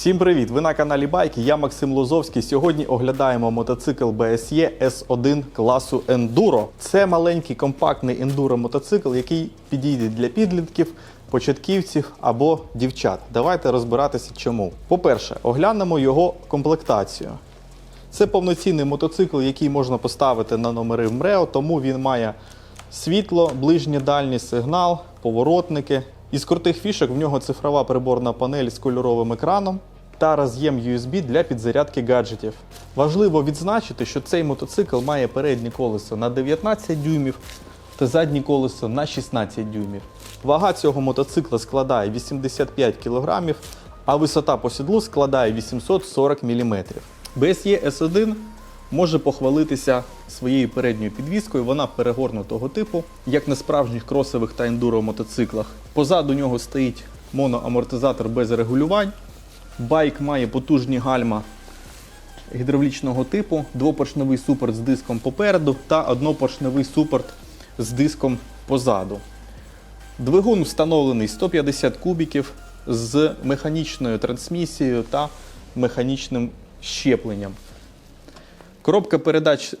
Всім привіт! Ви на каналі Байки. Я Максим Лозовський. Сьогодні оглядаємо мотоцикл BSE S1 класу Enduro. Це маленький компактний ендуро мотоцикл, який підійде для підлітків, початківців або дівчат. Давайте розбиратися чому. По-перше, оглянемо його комплектацію. Це повноцінний мотоцикл, який можна поставити на номери в МРЕО, тому він має світло, ближній дальній сигнал, поворотники. Із крутих фішок в нього цифрова приборна панель з кольоровим екраном та роз'єм USB для підзарядки гаджетів. Важливо відзначити, що цей мотоцикл має переднє колесо на 19 дюймів та заднє колесо на 16 дюймів. Вага цього мотоцикла складає 85 кг, а висота по сідлу складає 840 мм. BSE S1 може похвалитися своєю передньою підвіскою. Вона перегорнутого типу, як на справжніх кросових та ендуро мотоциклах. Позаду нього стоїть моноамортизатор без регулювань. Байк має потужні гальма гідравлічного типу, двопоршневий супорт з диском попереду та однопоршневий супорт з диском позаду. Двигун встановлений 150 кубіків з механічною трансмісією та механічним щепленням. Коробка передач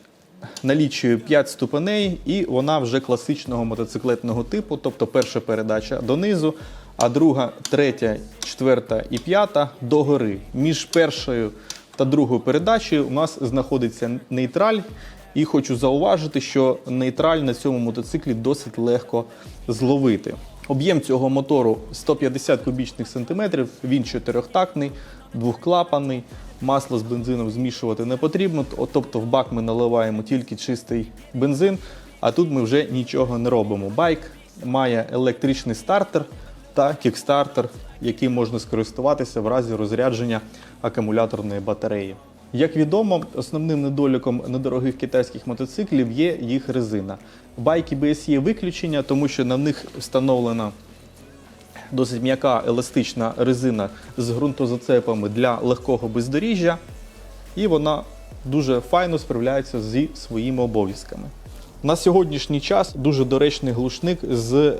налічує 5 ступеней, і вона вже класичного мотоциклетного типу, тобто перша передача донизу, а друга, третя, четверта і п'ята догори. Між першою та другою передачею у нас знаходиться нейтраль. І хочу зауважити, що нейтраль на цьому мотоциклі досить легко зловити. Об'єм цього мотору 150 кубічних сантиметрів, він чотирьохтактний, двохклапанний. Масло з бензином змішувати не потрібно, тобто в бак ми наливаємо тільки чистий бензин, а тут ми вже нічого не робимо. Байк має електричний стартер та кікстартер, яким можна скористуватися в разі розрядження акумуляторної батареї. Як відомо, основним недоліком недорогих китайських мотоциклів є їх резина. Байки BS є виключення, тому що на них встановлена досить м'яка еластична резина з ґрунтозацепами для легкого бездоріжжя, і вона дуже файно справляється зі своїми обов'язками. На сьогоднішній час дуже доречний глушник з е,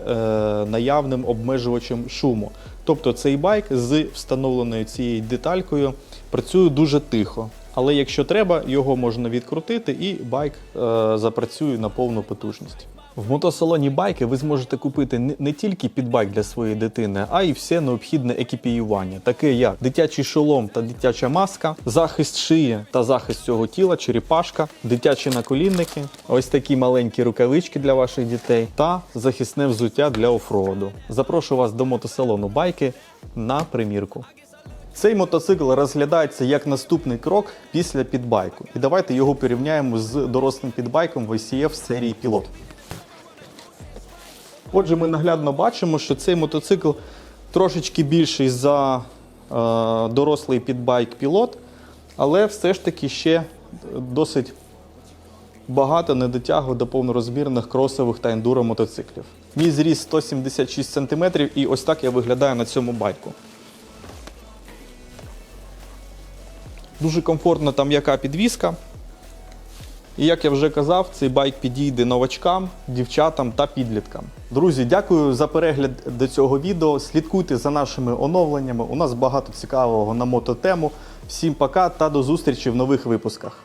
наявним обмежувачем шуму. Тобто цей байк з встановленою цією деталькою працює дуже тихо. Але якщо треба, його можна відкрутити і байк е, запрацює на повну потужність. В мотосалоні байки ви зможете купити не- тільки підбайк для своєї дитини, а й все необхідне екіпіювання, таке як дитячий шолом та дитяча маска, захист шиї та захист цього тіла, черепашка, дитячі наколінники, ось такі маленькі рукавички для ваших дітей та захисне взуття для офроуду. Запрошую вас до мотосалону байки на примірку. Цей мотоцикл розглядається як наступний крок після підбайку. І давайте його порівняємо з дорослим підбайком VCF серії Pilot. Отже, ми наглядно бачимо, що цей мотоцикл трошечки більший за е, дорослий підбайк Pilot, але все ж таки ще досить багато не дотягує до повнорозмірних кросових та ендуро мотоциклів. Мій зріст 176 см і ось так я виглядаю на цьому байку. Дуже комфортна та м'яка підвіска. І як я вже казав, цей байк підійде новачкам, дівчатам та підліткам. Друзі, дякую за перегляд до цього відео. Слідкуйте за нашими оновленнями. У нас багато цікавого на мототему. Всім пока та до зустрічі в нових випусках.